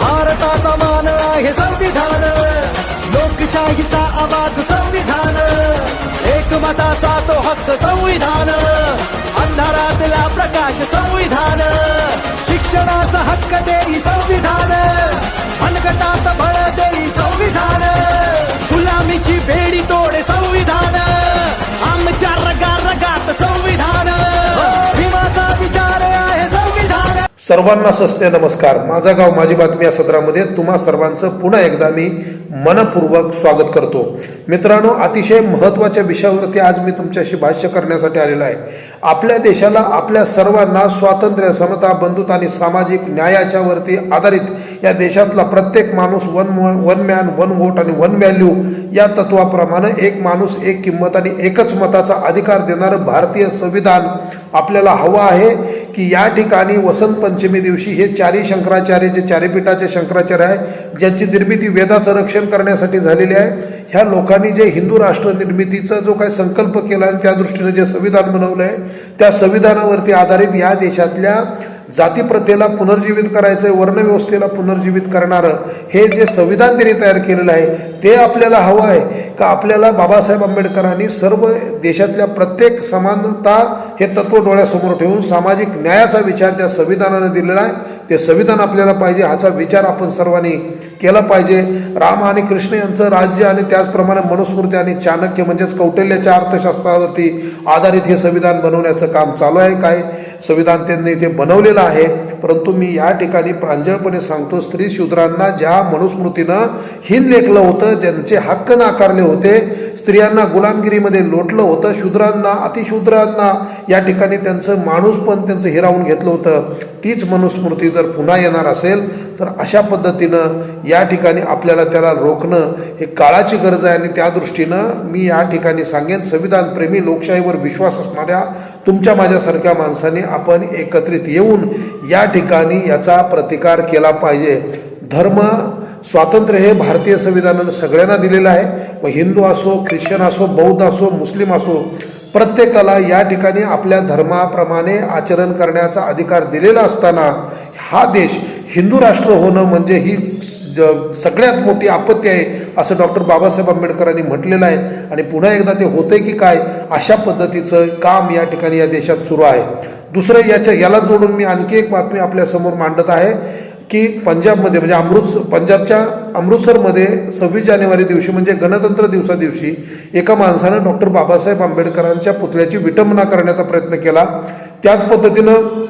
भारताचा मान आहे संविधान. लोकशाहीचा आवाज संविधान. एकमताचा तो हक्क संविधान. अंधारातला प्रकाश संविधान. शिक्षणाचा हक्क देई संविधान. अनगटात बळ देई संविधान. गुलामीची बेडी तोडे संविधान. आमच्या रगार सर्वांना सस्ते नमस्कार. माझा गाव माझी बातमी या सत्रामध्ये तुम्हा सर्वांचं पुन्हा एकदा मी मनपूर्वक स्वागत करतो. मित्रांनो अतिशय महत्त्वाच्या विषयावरती आज मी तुमच्याशी भाष्य करण्यासाठी आलेलो आहे. आपल्या देशाला आपल्या सर्वांना स्वातंत्र्य समता बंधुता आणि सामाजिक न्यायाच्या वरती आधारित या देशातला प्रत्येक माणूस one one man one vote आणि वन व्हॅल्यू या तत्वाप्रमाणे एक माणूस एक किंमत आणि एकच मताचा अधिकार देणारं भारतीय संविधान आपल्याला हवं आहे की या ठिकाणी वसंत पंचमी दिवशी हे चारी शंकराचार्य जे चारीपीठाचे शंकराचार्य आहे ज्यांची निर्मिती वेदाचं रक्षण करण्यासाठी झालेली आहे. ह्या लोकांनी जे हिंदू राष्ट्र निर्मितीचा जो काही संकल्प केला आणि त्या दृष्टीने जे संविधान बनवलं आहे त्या संविधानावरती आधारित या देशातल्या जातीप्रथेला पुनर्जीवित करायचं आहे वर्णव्यवस्थेला पुनर्जीवित करणारं हे जे संविधान त्यांनी तयार केलेलं आहे ते आपल्याला हवं आहे का आपल्याला बाबासाहेब आंबेडकरांनी सर्व देशातल्या प्रत्येक समानता हे तत्व डोळ्यासमोर ठेवून सामाजिक न्यायाचा विचार त्या संविधानाने दिलेला आहे? ते संविधान आपल्याला पाहिजे ह्याचा विचार आपण सर्वांनी केला पाहिजे. राम आणि कृष्ण यांचं राज्य आणि त्याचप्रमाणे मनुस्मृती आणि चाणक्य म्हणजेच कौटल्याच्या अर्थशास्त्रावरती आधारित हे संविधान बनवण्याचं काम चालू आहे काय? संविधान त्यांनी ते बनवलेलं आहे. परंतु मी या ठिकाणी प्रांजळपणे सांगतो स्त्री शूद्रांना ज्या मनुस्मृतीनं हिन लेखलं होतं ज्यांचे हक्क नाकारले होते स्त्रियांना गुलामगिरीमध्ये लोटलं होतं शूद्रांना अतिशूद्रांना या ठिकाणी त्यांचं माणूस पण त्यांचं हिरावून घेतलं होतं. तीच मनुस्मृती जर पुन्हा येणार असेल तर अशा पद्धतीनं या ठिकाणी आपल्याला त्याला रोखणं हे काळाची गरज आहे. आणि त्या दृष्टीनं मी या ठिकाणी सांगेन संविधानप्रेमी लोकशाहीवर विश्वास असणाऱ्या तुमच्या माझ्यासारख्या माणसाने आपण एकत्रित येऊन या ठिकाणी याचा प्रतिकार केला पाहिजे. धर्म स्वातंत्र्य हे भारतीय संविधानानं सगळ्यांना दिलेलं आहे. मग हिंदू असो ख्रिश्चन असो बौद्ध असो मुस्लिम असो प्रत्येकाला या ठिकाणी आपल्या धर्माप्रमाणे आचरण करण्याचा अधिकार दिलेला असताना हा देश हिंदू राष्ट्र होणं म्हणजे ही ज- सगळ्यात मोठी आपत्ती आहे असं डॉक्टर बाबासाहेब आंबेडकरांनी म्हटलेलं आहे. आणि पुन्हा एकदा ते होतंय की काय अशा पद्धतीचं काम या ठिकाणी या देशात सुरू आहे. दुसरं याच्या याला जोडून मी आणखी एक बातमी आपल्यासमोर मांडत आहे. की पंजाबमध्ये म्हणजे अमृत पंजाबच्या अमृतसरमध्ये सव्वीस जानेवारी दिवशी म्हणजे गणतंत्र दिवसा दिवशी एका माणसानं डॉक्टर बाबासाहेब आंबेडकरांच्या पुतळ्याची विटंबना करण्याचा प्रयत्न केला. त्याच पद्धतीनं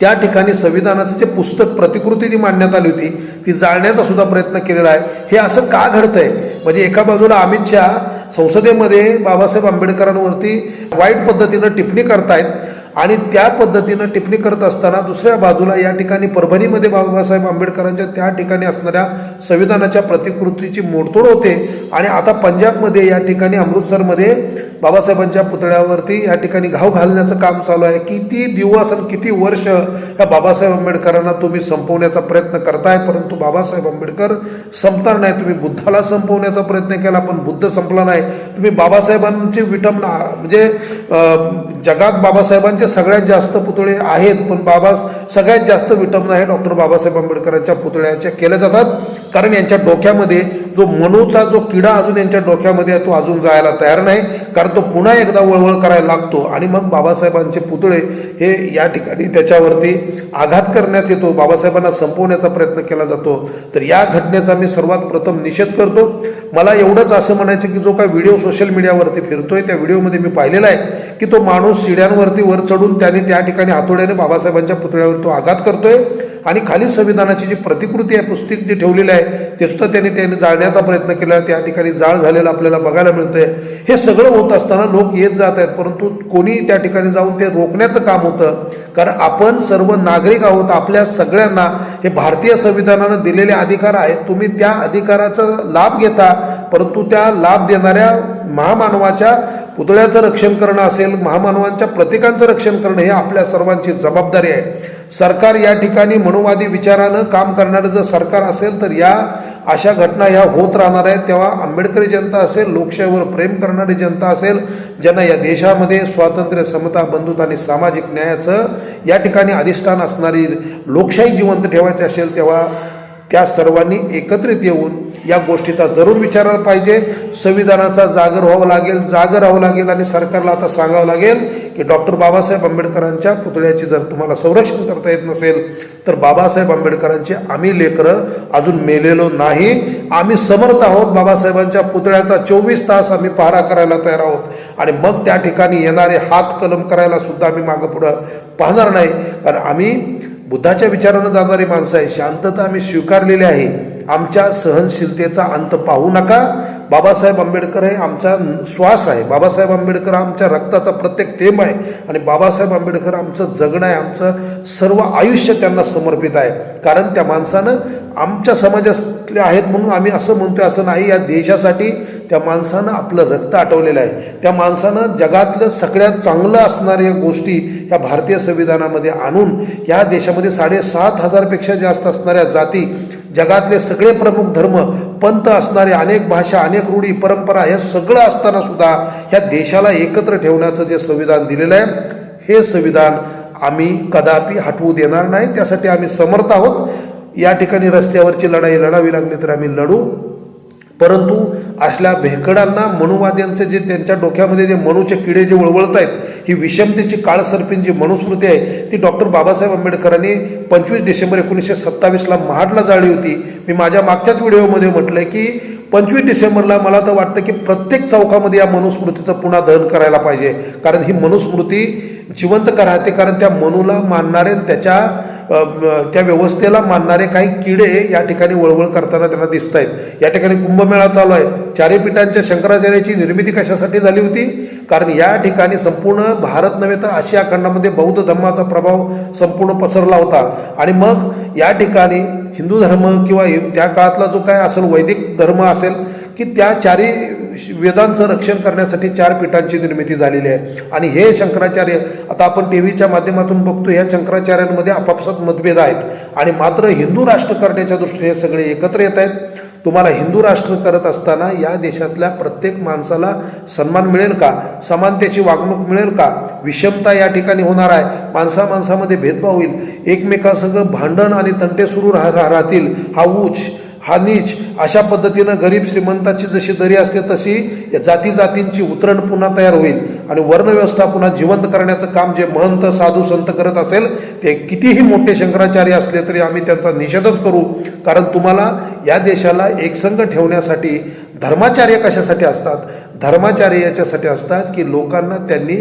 त्या ठिकाणी संविधानाचं जे पुस्तक प्रतिकृती जी मांडण्यात आली होती ती जाळण्याचा सुद्धा प्रयत्न केलेला आहे. हे असं का घडतंय? म्हणजे एका बाजूला अमित शहा संसदेमध्ये बाबासाहेब आंबेडकरांवरती वाईट पद्धतीनं टिप्पणी करतायत. आणि त्या पद्धतीनं टिप्पणी करत असताना दुसऱ्या बाजूला या ठिकाणी परभणीमध्ये बाबासाहेब आंबेडकरांच्या त्या ठिकाणी असणाऱ्या संविधानाच्या प्रतिकृतीची मोडतोड होते. आणि आता पंजाबमध्ये या ठिकाणी अमृतसरमध्ये बाबासाहेबांच्या पुतळ्यावरती या ठिकाणी घाव घालण्याचं काम चालू आहे. किती दिवस आणि किती वर्ष या बाबासाहेब आंबेडकरांना तुम्ही संपवण्याचा प्रयत्न करताय परंतु बाबासाहेब आंबेडकर संपणार नाही. तुम्ही बुद्धाला संपवण्याचा प्रयत्न केला पण बुद्ध संपला नाही. तुम्ही बाबासाहेबांची विटंबना म्हणजे जगात बाबासाहेबांचे सगळ्यात जास्त पुतळे आहेत पण बाबा सगळ्यात जास्त विटंबना हे डॉक्टर बाबासाहेब आंबेडकरांच्या पुतळ्याच्या केल्या जातात. कारण यांच्या डोक्यामध्ये जो मनूचा जो किडा अजून यांच्या डोक्यामध्ये आहे तो अजून जायला तयार नाही. कारण तो पुन्हा एकदा वळवळ करायला लागतो. आणि मग बाबासाहेबांचे पुतळे हे या ठिकाणी त्याच्यावरती आघात करण्यात येतो. बाबासाहेबांना संपवण्याचा प्रयत्न केला जातो. तर या घटनेचा मी सर्वात प्रथम निषेध करतो. मला एवढंच असं म्हणायचं की जो काय व्हिडिओ सोशल मीडियावरती फिरतोय त्या व्हिडिओमध्ये मी पाहिलेला आहे की तो माणूस शिड्यांवरती वर चढून त्याने त्या ठिकाणी हातोड्याने बाबासाहेबांच्या पुतळ्यावर तो आघात करतोय. आणि खाली संविधानाची जी प्रतिकृती आहे पुस्तक जे ठेवलेली आहे ते सुद्धा त्यांनी त्याने जाळण्याचा प्रयत्न केला. त्या ठिकाणी जाळ झालेला आपल्याला बघायला मिळतंय. हे सगळं होत असताना लोक येत जात आहेत परंतु कोणी त्या ठिकाणी जाऊन ते रोखण्याचं काम होतं. कारण आपण सर्व नागरिक आहोत आपल्या सगळ्यांना हे भारतीय संविधानानं दिलेले अधिकार आहेत. तुम्ही त्या अधिकाराचा लाभ घेता परंतु त्या लाभ देणाऱ्या महामानवाच्या पुतळ्याचं रक्षण करणं असेल महामानवांच्या प्रत्येकांचं रक्षण करणं हे आपल्या सर्वांची जबाबदारी आहे. सरकार या ठिकाणी मनोवादी विचारानं काम करणारं जर सरकार असेल तर या अशा घटना ह्या होत राहणार आहेत. तेव्हा आंबेडकरी जनता असेल लोकशाहीवर प्रेम करणारी जनता असेल ज्यांना या देशामध्ये स्वातंत्र्य समता बंधुता आणि सामाजिक न्यायाचं या ठिकाणी अधिष्ठान असणारी लोकशाही जिवंत ठेवायची असेल तेव्हा त्या सर्वांनी एकत्रित येऊन या गोष्टीचा जरूर विचारायला पाहिजे. संविधानाचा जागर व्हावं लागेल जागर राहावं लागेल आणि सरकारला आता सांगावं लागेल की डॉक्टर बाबासाहेब आंबेडकरांच्या पुतळ्याची जर तुम्हाला संरक्षण करता येत नसेल तर बाबासाहेब आंबेडकरांचे आम्ही लेकरं अजून मेलेलो नाही. आम्ही समर्थ आहोत बाबासाहेबांच्या पुतळ्याचा. चोवीस तास आम्ही पहारा करायला तयार आहोत. आणि मग त्या ठिकाणी येणारे हात कलम करायला सुद्धा आम्ही मागं पुढं पाहणार नाही. कारण आम्ही बुद्धाच्या विचारानं जाणारी माणसं आहे शांतता आम्ही स्वीकारलेली आहे. आमच्या सहनशीलतेचा अंत पाहू नका. बाबासाहेब आंबेडकर हे आमचा श्वास आहे. बाबासाहेब आंबेडकर आमच्या रक्ताचा प्रत्येक थेंब आहे. आणि बाबासाहेब आंबेडकर आमचं जगणं आहे. आमचं सर्व आयुष्य त्यांना समर्पित आहे. कारण त्या माणसानं आमच्या समाजातले आहेत म्हणून आम्ही असं म्हणतोय असं नाही. या देशासाठी त्या माणसानं आपलं रक्त आटवलेलं आहे. त्या माणसानं जगातलं सगळ्यात चांगलं असणाऱ्या गोष्टी ह्या भारतीय संविधानामध्ये आणून या देशामध्ये साडेसात हजारपेक्षा जास्त असणाऱ्या जाती जगातले सगळे प्रमुख धर्म पंथ असणारे अनेक भाषा अनेक रूढी परंपरा हे सगळं असताना सुद्धा ह्या देशाला एकत्र ठेवण्याचं जे संविधान दिलेलं आहे हे संविधान आम्ही कदापि हटवू देणार नाही. त्यासाठी आम्ही समर्थ आहोत. या ठिकाणी रस्त्यावरची लढाई लढावी लागली तर आम्ही लढू. परंतु असल्या भेकडांना मनुवाद्यांचे जे त्यांच्या डोक्यामध्ये जे मनुचे किडे जे वळवळत आहेत ही विषमतेची काळसर्पीन जी मनुस्मृती आहे ती डॉक्टर बाबासाहेब आंबेडकरांनी पंचवीस डिसेंबर एकोणीसशे सत्तावीसला महाडला जाळली होती. मी माझ्या मागच्याच व्हिडिओमध्ये म्हटलंय की पंचवीस डिसेंबरला मला तर वाटतं की प्रत्येक चौकामध्ये या मनुस्मृतीचं पुन्हा दहन करायला पाहिजे. कारण ही मनुस्मृती जिवंत राहते कारण त्या मनूला मानणारे त्याच्या त्या व्यवस्थेला मानणारे काही किडे या ठिकाणी वळवळ करताना त्यांना दिसत आहेत या ठिकाणी कुंभमेळा चालू आहे. चारी पीठांच्या शंकराचार्याची निर्मिती कशासाठी झाली होती? कारण या ठिकाणी संपूर्ण भारत नव्हे तर आशिया खंडामध्ये बौद्ध धर्माचा प्रभाव संपूर्ण पसरला होता. आणि मग या ठिकाणी हिंदू धर्म किंवा त्या काळातला जो काय असेल वैदिक धर्म असेल की त्या चारी वेदांचं रक्षण करण्यासाठी चार पीठांची निर्मिती झालेली आहे. आणि हे शंकराचार्य आता आपण टी व्हीच्या माध्यमातून बघतो ह्या शंकराचार्यांमध्ये आपापसात मतभेद आहेत. आणि मात्र हिंदू राष्ट्र करण्याच्या दृष्टीने सगळे एकत्र येत आहेत. तुम्हाला हिंदू राष्ट्र करत असताना या देशातल्या प्रत्येक माणसाला सन्मान मिळेल का? समानतेची वागणूक मिळेल का? विषमता या ठिकाणी होणार आहे. माणसा माणसामध्ये भेदभाव होईल. एकमेकासह भांडण आणि तंटे सुरू राह राहतील. हा उच हा नीच. अशा पद्धतीनं गरीब श्रीमंताची जशी दरी असते तशी या जाती जातींची उतरण पुन्हा तयार होईल. आणि वर्णव्यवस्था पुन्हा जिवंत करण्याचं काम जे महंत साधू संत करत असेल ते कितीही मोठे शंकराचार्य असले तरी आम्ही त्यांचा निषेधच करू. कारण तुम्हाला या देशाला एकसंघ ठेवण्यासाठी धर्माचार्य कशासाठी असतात? धर्माचार्य याच्यासाठी असतात की लोकांना त्यांनी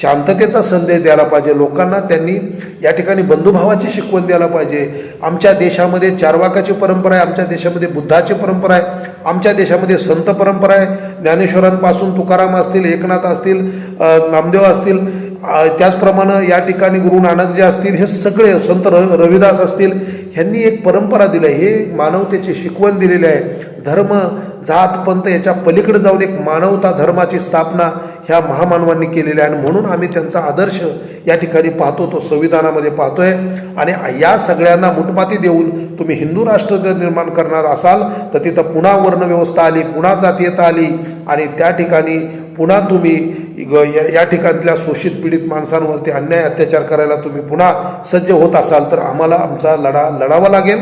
शांततेचा संदेश द्यायला पाहिजे लोकांना त्यांनी या ठिकाणी बंधुभावाची शिकवण द्यायला पाहिजे. आमच्या देशामध्ये चारवाकाची परंपरा आहे आमच्या देशामध्ये बुद्धाची परंपरा आहे आमच्या देशामध्ये संत परंपरा आहे. ज्ञानेश्वरांपासून तुकाराम असतील एकनाथ असतील नामदेव असतील त्याचप्रमाणे या ठिकाणी गुरु नानक जे असतील हे सगळे संत र रविदास असतील ह्यांनी एक परंपरा दिली आहे. हे मानवतेची शिकवण दिलेली आहे. धर्म जात पंत याच्या पलीकडे जाऊन एक मानवता धर्माची स्थापना ह्या महामानवांनी केलेली आहे. आणि म्हणून आम्ही त्यांचा आदर्श या ठिकाणी पाहतो तो संविधानामध्ये पाहतोय. आणि या सगळ्यांना मुठमाती देऊन तुम्ही हिंदू राष्ट्र जर निर्माण करणार असाल तर तिथं पुन्हा वर्णव्यवस्था आली पुन्हा जातीयता आली. आणि त्या ठिकाणी पुन्हा तुम्ही ग- या- या ठिकाणल्या शोषित पीडित माणसांवरती अन्याय अत्याचार करायला तुम्ही पुन्हा सज्ज होत असाल तर आम्हाला आमचा लढा लढावा लागेल.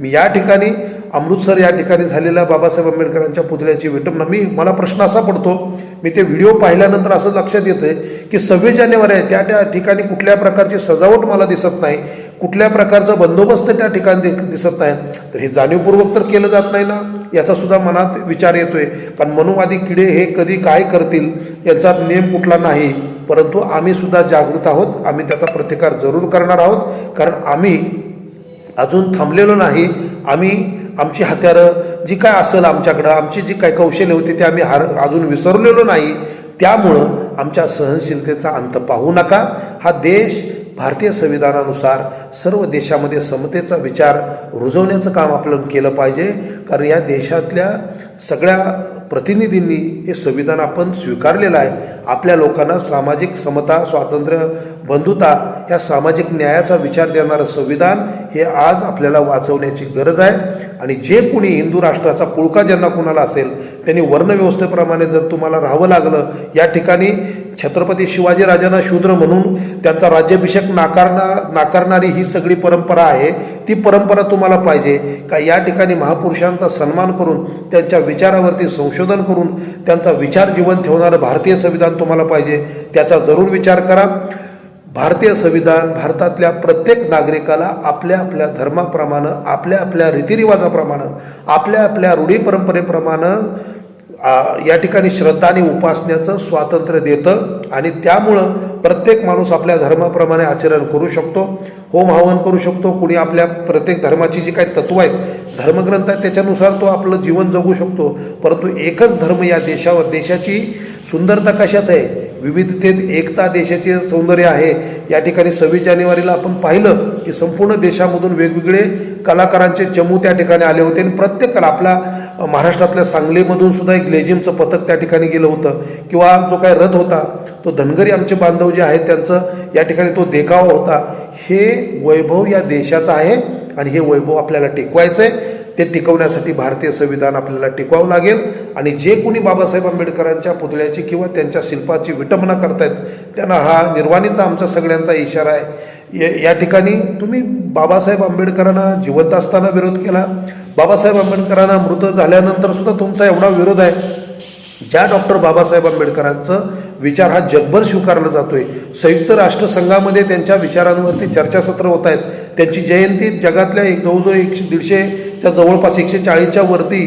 मी या ठिकाणी अमृतसर या ठिकाणी झालेल्या बाबासाहेब आंबेडकरांच्या पुतळ्याची विटंबना मी मला प्रश्न असा पडतो मी ते व्हिडिओ पाहिल्यानंतर असं लक्षात येतं की सव्वीस जानेवारी आहे. त्या त्या ठिकाणी कुठल्या प्रकारची सजावट मला दिसत नाही. कुठल्या प्रकारचा बंदोबस्त त्या ठिकाणी दिसत नाही. तर हे जाणीवपूर्वक तर केलं जात नाही ना? याचा सुद्धा मनात विचार येतोय. कारण मनोवादी किडे हे कधी काय करतील याचा नेम कुठला नाही. परंतु आम्ही सुद्धा जागृत आहोत. आम्ही त्याचा प्रतिकार जरूर करणार आहोत. कारण आम्ही अजून थांबलेलो नाही. आम्ही आमची हत्यारं जी काय असेल आमच्याकडं आमची जी काय कौशल्य होती ते आम्ही हार अजून विसरलेलो नाही. त्यामुळं आमच्या सहनशीलतेचा अंत पाहू नका. हा देश भारतीय संविधानानुसार सर्व देशामध्ये समतेचा विचार रुजवण्याचं काम आपलं केलं पाहिजे. कारण या देशातल्या सगळ्या प्रतिनिधींनी हे संविधान आपण स्वीकारलेलं आहे. आपल्या लोकांना सामाजिक समता स्वातंत्र्य बंधुता ह्या सामाजिक न्यायाचा विचार देणारं संविधान हे आज आपल्याला वाचवण्याची गरज आहे. आणि जे कोणी हिंदू राष्ट्राचा पुळका ज्यांना कोणाला असेल त्यांनी वर्णव्यवस्थेप्रमाणे जर तुम्हाला राहावं लागलं या ठिकाणी छत्रपती शिवाजीराजांना शूद्र म्हणून त्यांचा राज्याभिषेक नाकारणा नाकारणारी ही सगळी परंपरा आहे ती परंपरा तुम्हाला पाहिजे. का या ठिकाणी महापुरुषांचा सन्मान करून त्यांच्या विचारावरती संशोधन करून त्यांचा विचार जीवन ठेवणारं भारतीय संविधान तुम्हाला पाहिजे त्याचा जरूर विचार करा. भारतीय संविधान भारतातल्या प्रत्येक नागरिकाला आपल्या आपल्या धर्माप्रमाणे आपल्या आपल्या रीतिरिवाजाप्रमाणे आपल्या आपल्या रूढी परंपरेप्रमाणे या ठिकाणी श्रद्धा आणि उपासण्याचं स्वातंत्र्य देतं आणि त्यामुळं प्रत्येक माणूस आपल्या धर्माप्रमाणे आचरण करू शकतो होम हवन करू शकतो कुणी आपल्या प्रत्येक धर्माची जी काही तत्व आहेत धर्मग्रंथ आहेत त्याच्यानुसार तो आपलं जीवन जगू शकतो. परंतु एकच धर्म या देशावर देशाची सुंदरता कशात आहे? विविधतेत एकता देशाचे सौंदर्य आहे. या ठिकाणी सव्वीस जानेवारीला आपण पाहिलं की संपूर्ण देशामधून वेगवेगळे कलाकारांचे चमू त्या ठिकाणी आले होते. आणि प्रत्येक कला आपला महाराष्ट्रातल्या सांगलीमधून सुद्धा एक लेझिमचं पथक त्या ठिकाणी गेलं होतं. किंवा जो काय रथ होता तो धनगरी आमचे बांधव जे आहेत त्यांचं या ठिकाणी तो देखावा होता. हे वैभव या देशाचं आहे आणि हे वैभव आपल्याला टिकवायचं आहे ते टिकवण्यासाठी भारतीय संविधान आपल्याला टिकवावं लागेल. आणि जे कोणी बाबासाहेब आंबेडकरांच्या पुतळ्याची किंवा त्यांच्या शिल्पाची विटंबना करतायत त्यांना हा निर्वाणीचा आमचा सगळ्यांचा इशारा आहे. या- या ठिकाणी तुम्ही बाबासाहेब आंबेडकरांना जिवंत असताना विरोध केला. बाबासाहेब आंबेडकरांना मृत झाल्यानंतर सुद्धा तुमचा एवढा विरोध आहे. ज्या डॉक्टर बाबासाहेब आंबेडकरांचं विचार हा जगभर स्वीकारला जातोय. संयुक्त राष्ट्रसंघामध्ये त्यांच्या विचारांवरती चर्चासत्र होत आहेत. त्यांची जयंती जगातल्या एक जवळजवळ एकशे च्या जवळपास एकशे चाळीसच्या वरती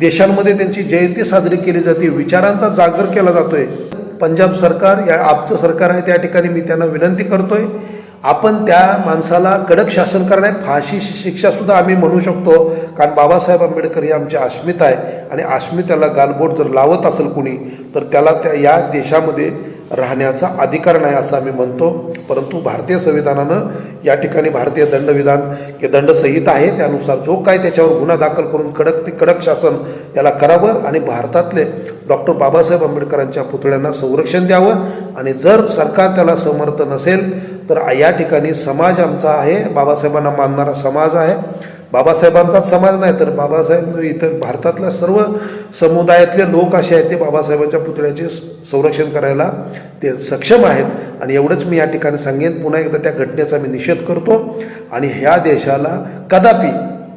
देशांमध्ये त्यांची जयंती साजरी केली जाते. विचारांचा जागर केला जातोय. पंजाब सरकार या आपचं सरकार आहे त्या ठिकाणी मी त्यांना विनंती करतोय. आपण त्या माणसाला कडक शासन करण्यात फाशी शिक्षा सुद्धा आम्ही म्हणू शकतो. कारण बाबासाहेब आंबेडकर हे आमचे अस्मिता आहे. आणि अस्मिताला गालबोट जर लावत असेल कुणी तर त्याला त्या या देशामध्ये राहण्याचा अधिकार नाही असं आम्ही म्हणतो. परंतु भारतीय संविधानानं या ठिकाणी भारतीय दंडविधान की दंडसंहिता आहे. त्यानुसार जो काय त्याच्यावर गुन्हा दाखल करून कडक ते कडक शासन याला करावं आणि भारतातले डॉक्टर बाबासाहेब आंबेडकरांच्या पुतळ्यांना संरक्षण द्यावं आणि जर सरकार त्याला समर्थ नसेल तर या ठिकाणी समाज आमचा आहे बाबासाहेबांना मानणारा समाज आहे. बाबासाहेबांचाच समाज नाही तर बाबासाहेब इतर भारतातल्या सर्व समुदायातले लोक असे आहेत ते बाबासाहेबांच्या पुतळ्याचे संरक्षण करायला ते सक्षम आहेत. आणि एवढंच मी या ठिकाणी सांगेन पुन्हा एकदा त्या घटनेचा मी निषेध करतो. आणि ह्या देशाला कदापि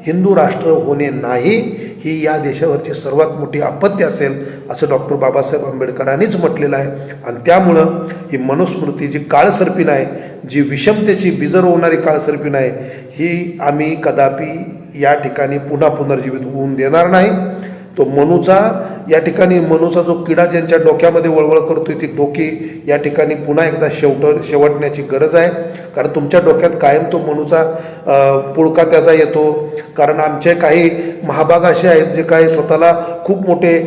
हिंदू राष्ट्र होणे नाही ही या देशावरची सर्वात मोठी आपत्ती असेल असं डॉक्टर बाबासाहेब आंबेडकरांनीच म्हटलेलं आहे. आणि त्यामुळं ही मनुस्मृती जी काळसर्पीण आहे जी विषमतेची बिजर होणारी काळसर्पीण आहे ही आम्ही कदापि या ठिकाणी पुन्हा पुनर्जीवित होऊन देणार नाही. तो मनूचा या ठिकाणी मनूचा जो किडा ज्यांच्या डोक्यामध्ये वळवळ करतोय ती डोकी या ठिकाणी पुन्हा एकदा शेवट शेवटण्याची गरज आहे. कारण तुमच्या डोक्यात कायम तो मनूचा पुळका त्याचा येतो. कारण आमचे काही महाभाग असे आहेत जे काही स्वतःला खूप मोठे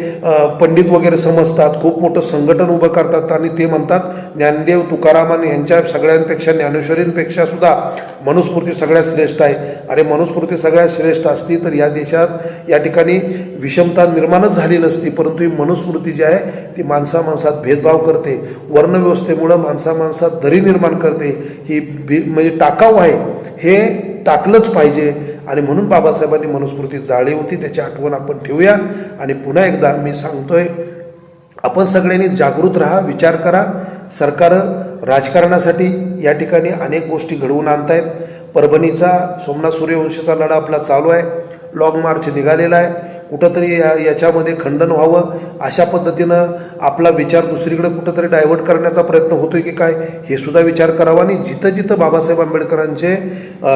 पंडित वगैरे समजतात खूप मोठं संघटन उभं करतात आणि ते म्हणतात ज्ञानदेव तुकारामन यांच्या सगळ्यांपेक्षा ज्ञानेश्वरींपेक्षा सुद्धा मनुस्मृती सगळ्यात श्रेष्ठ आहे. अरे मनुस्मृती सगळ्यात श्रेष्ठ असती तर या देशात या ठिकाणी विषमता निर्माणच झाली नसती. परंतु ही मनुस्मृती जी आहे ती माणसा माणसात भेदभाव करते वर्णव्यवस्थेमुळं माणसा माणसात दरी निर्माण करते. ही भी म्हणजे टाकाऊ आहे हे टाकलंच पाहिजे. आणि म्हणून बाबासाहेबांनी मनुस्मृती जाळी होती त्याची आठवण आपण ठेवूया. आणि पुन्हा एकदा मी सांगतोय आपण सगळ्यांनी जागृत राहा विचार करा. सरकार राजकारणासाठी या ठिकाणी अनेक गोष्टी घडवून आणतायत. परभणीचा सोमनाथ सूर्यवंशीचा लढा आपला चालू आहे. लॉंग मार्च निघालेला आहे. कुठंतरी या याच्यामध्ये खंडन व्हावं अशा पद्धतीनं आपला विचार दुसरीकडे कुठंतरी डायव्हर्ट करण्याचा प्रयत्न होतोय की काय हे सुद्धा विचार करावा. आणि जिथं जिथं बाबासाहेब आंबेडकरांचे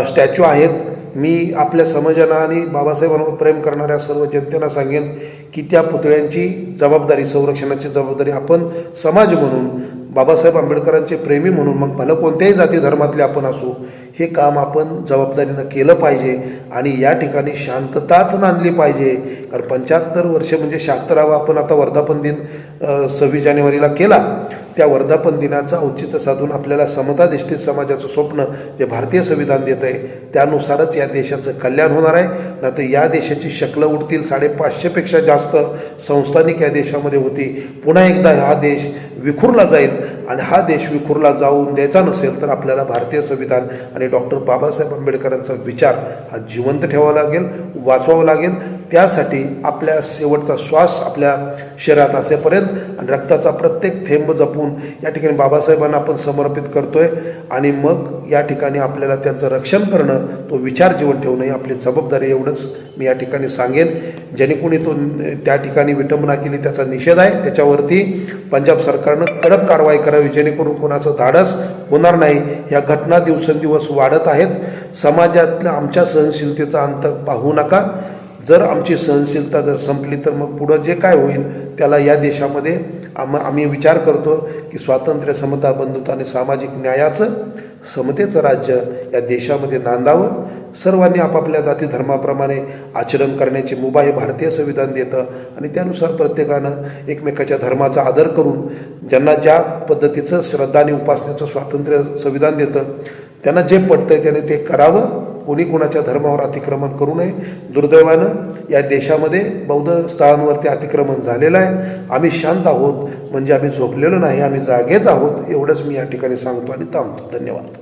स्टॅच्यू आहेत मी आपल्या समाजाला आणि बाबासाहेबांवर प्रेम करणाऱ्या सर्व जनतेला सांगेन की त्या पुतळ्यांची जबाबदारी संरक्षणाची जबाबदारी आपण समाज म्हणून बाबासाहेब आंबेडकरांचे प्रेमी म्हणून मग भलं कोणत्याही जाती धर्मातले आपण असू हे काम आपण जबाबदारीनं केलं पाहिजे आणि या ठिकाणी शांतताच नांदली पाहिजे. कारण पंच्याहत्तर वर्ष म्हणजे शहात्तरावा आपण आता वर्धापन दिन सव्वीस जानेवारीला केला. त्या वर्धापन दिनाचं औचित्य साधून आपल्याला समताधिष्ठित समाजाचं स्वप्न जे भारतीय संविधान देत आहे त्यानुसारच या देशाचं कल्याण होणार आहे. ना तर या देशाची शक्ल उडतील साडेपाचशेपेक्षा जास्त संस्थानिक या देशामध्ये होती. पुन्हा एकदा हा देश विखुरला जाईल आणि हा देश विखुरला जाऊन द्यायचा नसेल तर आपल्याला भारतीय संविधान आणि डॉक्टर बाबासाहेब आंबेडकरांचा विचार हा जिवंत ठेवावा लागेल वाचवावा लागेल. त्यासाठी आपल्या शेवटचा श्वास आपल्या शरीरात असेपर्यंत आणि रक्ताचा प्रत्येक थेंब जपून या ठिकाणी बाबासाहेबांना आपण समर्पित करतोय. आणि मग या ठिकाणी आपल्याला त्यांचं रक्षण करणं तो विचार जीवन ठेवणं ही आपली जबाबदारी एवढंच मी या ठिकाणी सांगेन. ज्याने कोणी तो त्या ठिकाणी विटंबना केली त्याचा निषेध आहे. त्याच्यावरती पंजाब सरकारनं कडक कारवाई करावी जेणेकरून कोणाचं धाडस होणार नाही. या घटना दिवसेंदिवस वाढत आहेत. समाजातल्या आमच्या सहनशीलतेचा अंत पाहू नका. जर आमची सहनशीलता जर संपली तर मग पुढं जे काय होईल त्याला या देशामध्ये आम आम्ही विचार करतो की स्वातंत्र्य समता बंधुता आणि सामाजिक न्यायाचं समतेचं राज्य या देशामध्ये नांदावं. सर्वांनी आपापल्या जाती धर्माप्रमाणे आचरण करण्याची मुभा हे भारतीय संविधान देतं आणि त्यानुसार प्रत्येकानं एकमेकाच्या धर्माचा आदर करून ज्यांना ज्या पद्धतीचं श्रद्धा आणि उपासनेचं स्वातंत्र्य संविधान देतं त्यांना जे पटतंय त्याने ते करावं. कोणी कोणाच्या धर्मावर अतिक्रमण करू नये. दुर्दैवानं या देशामध्ये बौद्ध स्थळांवरती अतिक्रमण झालेलं आहे. आम्ही शांत आहोत. म्हणजे आम्ही झोपलेलो नाही. आम्ही जागेच आहोत. एवढंच मी या ठिकाणी सांगतो आणि थांबतो. धन्यवाद.